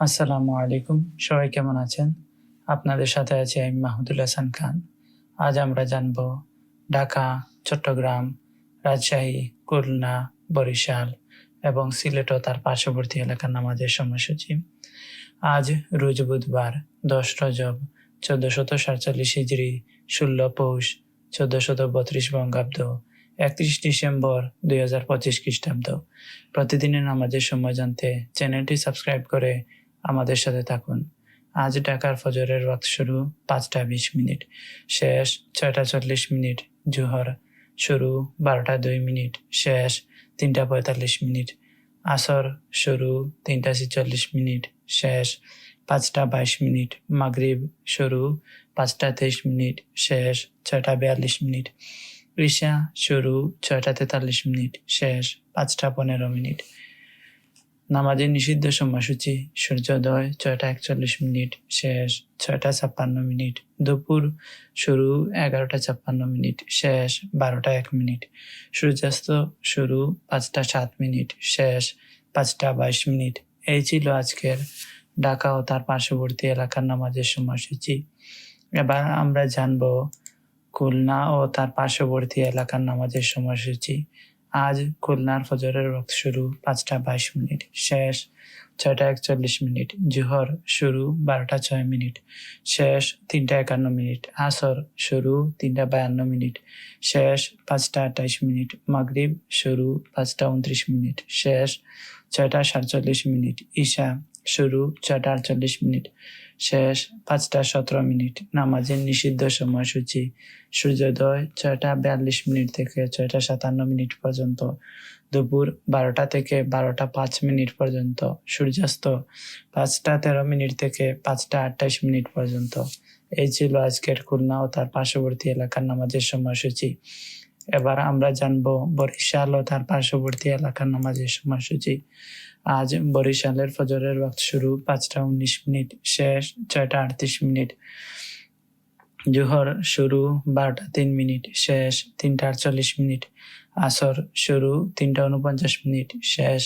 আসসালামু আলাইকুম। সবাই কেমন আছেন? আপনাদের সাথে আছি আমি মাহমুদুল হাসান খান। আজ আমরা জানব ঢাকা, চট্টগ্রাম, রাজশাহী, খুলনা, বরিশাল এবং সিলেট ও তার পার্শ্ববর্তী এলাকার নামাজের সময়সূচি। আজ রোজ বুধবার, দশ রজব, চোদ্দশত সাতচল্লিশ হিজড়ি, ষোলো পৌষ, চোদ্দশত বত্রিশ বঙ্গাব্দ, একত্রিশ ডিসেম্বর দুই হাজার পঁচিশ খ্রিস্টাব্দ। প্রতিদিনের নামাজের সময় জানতে চ্যানেলটি সাবস্ক্রাইব করে আমাদের সাথে থাকুন। আজ ঢাকার ফজরের ওয়াক্ত শুরু পাঁচটা বিশ মিনিট। শেষ ছয়টা চল্লিশ মিনিট জোহর। শুরু বারোটা দুই মিনিট। শেষ তিনটা পঁয়তাল্লিশ মিনিট। আসর শুরু তিনটা ছেচল্লিশ মিনিট। শেষ পাঁচটা বাইশ মিনিট। মাগরিব শুরু পাঁচটা তেইশ মিনিট। শেষ ছয়টা বিয়াল্লিশ মিনিট। রিসা শুরু ছয়টা তেতাল্লিশ মিনিট। শেষ পাঁচটা পনেরো মিনিট। নামাজের নিষিদ্ধ সময়সূচি সূর্যোদয় ছয়টা একচল্লিশ মিনিট, শেষ ছয়টা ছাপ্পান্ন মিনিট, দুপুর শুরু এগারোটা ছাপ্পান্ন মিনিট, শেষ বারোটা এক মিনিট, সূর্যাস্ত শুরু পাঁচটা সাত মিনিট, শেষ পাঁচটা বাইশ মিনিট। এই ছিল আজকের ঢাকা ও তার পার্শ্ববর্তী এলাকার নামাজের সময়সূচি। এবার আমরা জানব খুলনা ও তার পার্শ্ববর্তী এলাকার নামাজের সময়সূচি। আজ খুলনার ফজরের রক্ত শুরু পাঁচটা বাইশ মিনিট, শেষ ছয়টা একচল্লিশ মিনিট, জোহর শুরু বারোটা ছয় মিনিট, শেষ তিনটা একান্ন মিনিট, আসর শুরু তিনটা বায়ান্ন মিনিট, শেষ পাঁচটা আঠাইশ মিনিট, মাগরিব শুরু পাঁচটা উনত্রিশ মিনিট, শেষ ছয়টা সাতচল্লিশ মিনিট, ঈশা শুরু ছয়টা আটচল্লিশ মিনিট শেষ পাঁচটা সতেরো মিনিট। নামাজের নিষিদ্ধ সময়সূচি। সূর্যোদয় ছয়টা বিয়াল্লিশ মিনিট থেকে ছয়টা সাতান্ন মিনিট পর্যন্ত। দুপুর বারোটা থেকে বারোটা পাঁচ মিনিট পর্যন্ত। সূর্যাস্ত পাঁচটা তেরো মিনিট থেকে পাঁচটা আটাইশ মিনিট পর্যন্ত। এই ছিল আজকের খুলনা ও তার পার্শ্ববর্তী এলাকার নামাজের সময়সূচি। এবার আমরা জানব বরিশাল ও তার পার্শ্ববর্তী এলাকার নামাজের সময়সূচি। আজ বরিশালের ফজরের ওয়াক্ত শুরু পাঁচটা উনিশ মিনিট, শেষ ছয়টা আটত্রিশ মিনিট। জোহর শুরু বারোটা তিন মিনিট, শেষ তিনটা আটচল্লিশ মিনিট। আসর শুরু তিনটা উনপঞ্চাশ মিনিট, শেষ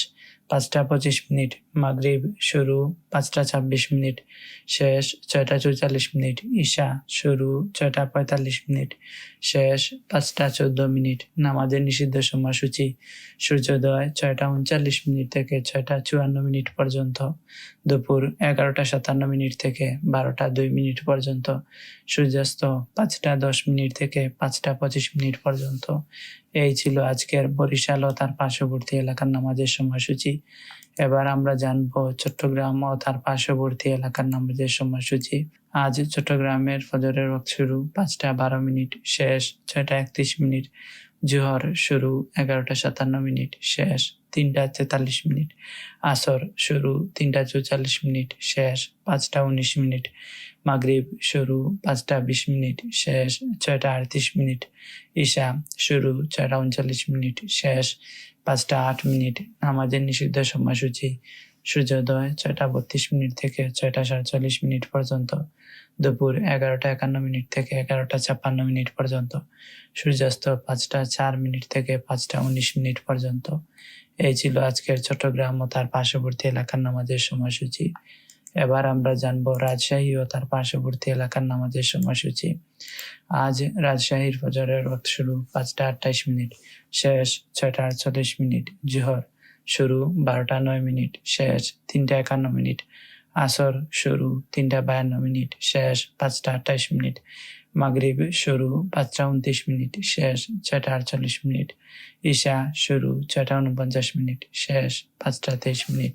পাঁচটা পঁচিশ মিনিট, মাগরিব শুরু পাঁচটা ছাব্বিশ মিনিট, শেষ ছয়টা চৌচল্লিশ মিনিট, ঈশা শুরু ছয়টা পঁয়তাল্লিশ মিনিট, শেষ পাঁচটা চোদ্দ মিনিট, নামাজের নিষিদ্ধ সময়সূচি, সূর্যোদয় ছয়টা উনচল্লিশ মিনিট থেকে ছয়টা চুয়ান্ন মিনিট পর্যন্ত, দুপুর এগারোটা সাতান্ন মিনিট থেকে বারোটা দুই মিনিট পর্যন্ত, সূর্যাস্ত পাঁচটা দশ মিনিট থেকে পাঁচটা পঁচিশ মিনিট পর্যন্ত। এই ছিল আজকের বরিশাল ও তার পার্শ্ববর্তী এলাকার নামাজের সময়সূচি। এবার আমরা জানব চট্টগ্রাম ও তার পার্শ্ববর্তী এলাকার নামাজের সময়সূচি। আজ চট্টগ্রামের ফজরের ওয়াক্ত শুরু, পাঁচটা বারো মিনিট শেষ, ছয়টা একত্রিশ মিনিট জোহর শুরু, এগারোটা সাতান্ন মিনিট শেষ, তিনটা তেতাল্লিশ মিনিট আসর শুরু, তিনটা চৌচল্লিশ মিনিট শেষ, পাঁচটা উনিশ মিনিট মাগরিব শুরু, পাঁচটা বিশ মিনিট শেষ, ছয়টা আটত্রিশ মিনিট ঈশা শুরু, ছয়টা উনচল্লিশ মিনিট শেষ পাঁচটা আট মিনিট আমাদের নিষিদ্ধ সময়সূচি, সূর্যোদয় ছয়টা বত্রিশ মিনিট থেকে ছয়টা সাতচল্লিশ মিনিট পর্যন্ত, দুপুর এগারোটা একান্ন মিনিট থেকে এগারোটা ছাপ্পান্ন মিনিট পর্যন্ত, সূর্যাস্ত পাঁচটা চার মিনিট থেকে পাঁচটা উনিশ মিনিট পর্যন্ত। এই ছিল আজকের চট্টগ্রাম ও তার পার্শ্ববর্তী এলাকার নামাজের সময়সূচি। এবার আমরা জানব রাজশাহী ও তার পার্শ্ববর্তী এলাকার নামাজের সময়সূচি। আজ রাজশাহীর ফজরের রক্ত শুরু পাঁচটা আটটাইশ মিনিট, শেষ ছয়টা আটচল্লিশ মিনিট, জোহর শুরু বারোটা নয় মিনিট, শেষ তিনটা একান্ন মিনিট, আসর শুরু তিনটা বায়ান্ন মিনিট, শেষ পাঁচটা আটাইশ মিনিট, মাগরিব শুরু পাঁচটা উনত্রিশ মিনিট, শেষ ছয়টা আটচল্লিশ মিনিট, ঈশা শুরু ছয়টা উনপঞ্চাশ মিনিট, শেষ পাঁচটা তেইশ মিনিট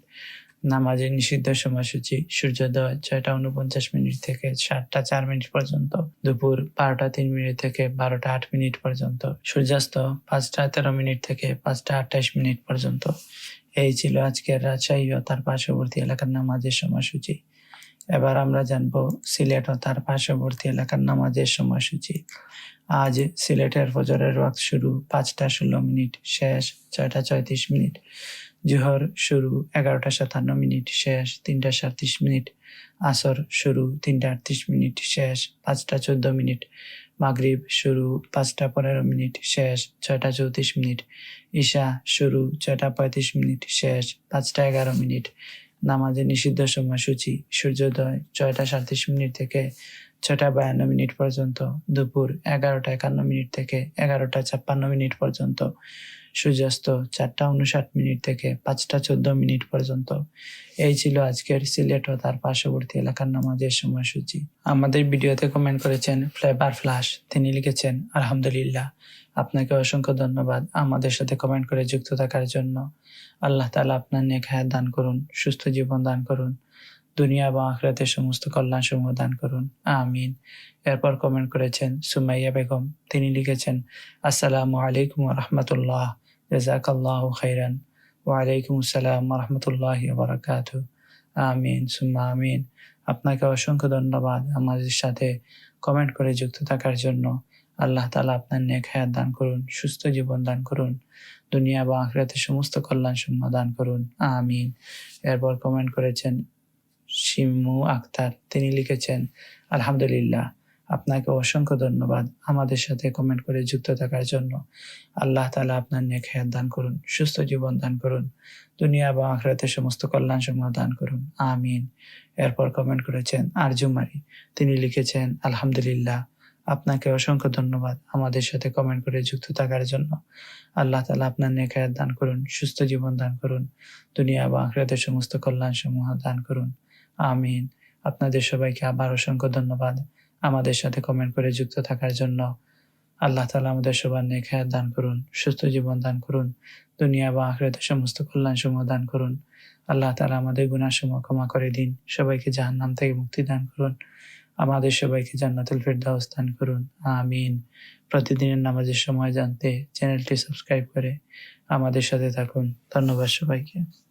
নামাজের নিষিদ্ধ সময়সূচি, সূর্যোদয় ছয়টা উনপঞ্চাশ মিনিট থেকে সাতটা চার মিনিট পর্যন্ত, দুপুর বারোটা তিন মিনিট থেকে বারোটা আট মিনিট পর্যন্ত, সূর্যাস্ত পাঁচটা তেরো মিনিট থেকে পাঁচটা আঠাইশ মিনিট পর্যন্ত। এই ছিল আজকের রাজশাহী ও তার পার্শ্ববর্তী এলাকার নামাজের সময়সূচি। এবার আমরা জানব সিলেট ও তার পার্শ্ববর্তী এলাকার নামাজের সময়সূচি। আজ সিলেটের ফজরের ওয়াক্ত শুরু পাঁচটা ষোলো মিনিট, শেষ ছয়টা ছয়ত্রিশ মিনিট। জোহর শুরু এগারোটা সাতান্ন মিনিট, শেষ তিনটা সাতত্রিশ মিনিট, আসর শুরু তিনটা আটত্রিশ মিনিট, শেষ পাঁচটা চোদ্দ মিনিট, মাগরিব শুরু পাঁচটা পনেরো মিনিট, শেষ ছয়টা চৌত্রিশ মিনিট, ঈশা শুরু ছয়টা পঁয়ত্রিশ মিনিট, শেষ পাঁচটা এগারো মিনিট, নামাজের নিষিদ্ধ সময়সূচি, সূর্যোদয় ছয়টা সাতত্রিশ মিনিট থেকে ছয়টা বায়ান্ন মিনিট পর্যন্ত, দুপুর এগারোটা একান্ন মিনিট থেকে এগারোটা ছাপ্পান্ন মিনিট পর্যন্ত সূর্যাস্ত চারটা উনষাট মিনিট থেকে পাঁচটা চোদ্দ মিনিট পর্যন্ত। এই ছিল আজকের সিলেট ও তার পার্শ্ববর্তী এলাকার নামাজের সময়সূচি। আমাদের ভিডিওতে কমেন্ট করেছেন ফ্লেভার ফ্লাশ। তিনি লিখেছেন, আলহামদুলিল্লাহ। আপনাকে অসংখ্য ধন্যবাদ আমাদের সাথে কমেন্ট করে যুক্ত থাকার জন্য। আল্লাহ তালা আপনার নেক হায়াত দান করুন, সুস্থ জীবন দান করুন, দুনিয়া বা আখরাতের সমস্ত কল্যাণ সমূহ দান করুন। আমিন। এরপর কমেন্ট করেছেন সুমাইয়া বেগম। তিনি লিখেছেন, আসসালামু আলাইকুম রহমতুল্লাহ। জাজাকাল্লাহ খাইরান ওয়ালাইকুম আসসালাম রহমতুল্লাহ বারাকাত আমিন সুম্মা আমিন আপনাকে অসংখ্য ধন্যবাদ আমাদের সাথে কমেন্ট করে যুক্ত থাকার জন্য। আল্লাহ তালা আপনার নেক হায়াত দান করুন, সুস্থ জীবন দান করুন, দুনিয়া বা আখরাতের সমস্ত কল্যাণ সমূহ দান করুন। আমিন। এরপর কমেন্ট করেছেন শিমু আক্তার, তিনি লিখেছেন, আলহামদুলিল্লাহ। আপনাকে অসংখ্য ধন্যবাদ আমাদের সাথে কমেন্ট করে যুক্ত থাকার জন্য। আল্লাহ তালা আপনার নেক হায়াত দান করুন, সুস্থ জীবন দান করুন, দুনিয়া বা আখরাতের সমস্ত কল্যাণ সমূহ দান করুন। আমিন। এরপর কমেন্ট করেছেন আরজুমারি তিনি লিখেছেন, আলহামদুলিল্লাহ, আপনাকে অসংখ্য ধন্যবাদ আমাদের সাথে কমেন্ট করে যুক্ত থাকার জন্য। আল্লাহ তালা আপনার নেকায়াত দান করুন, সুস্থ জীবন দান করুন, দুনিয়া বা আখরাতের সমস্ত কল্যাণ সমূহ দান করুন। আমিন। আপনাদের সবাইকে আবার অসংখ্য ধন্যবাদ। আমাদের সাথে কমেন্ট করে যুক্ত থাকার জন্য। আল্লাহ তালা আমাদের সবার নেখায়াত দান করুন, সুস্থ জীবন দান করুন, দুনিয়া বা আখরাতের সমস্ত কল্যাণ সমূহ দান করুন। আল্লাহ তালা আমাদের গুণাসমূহ ক্ষমা করে দিন, সবাইকে জাহান্নাম থেকে মুক্তি দান করুন, আমাদের সবাইকে জান্নাতুল ফেরদাউস দান করুন, আমিন। প্রতিদিনের নামাজের সময় জানতে চ্যানেলটি সাবস্ক্রাইব করে আমাদের সাথে থাকুন। ধন্যবাদ সবাইকে।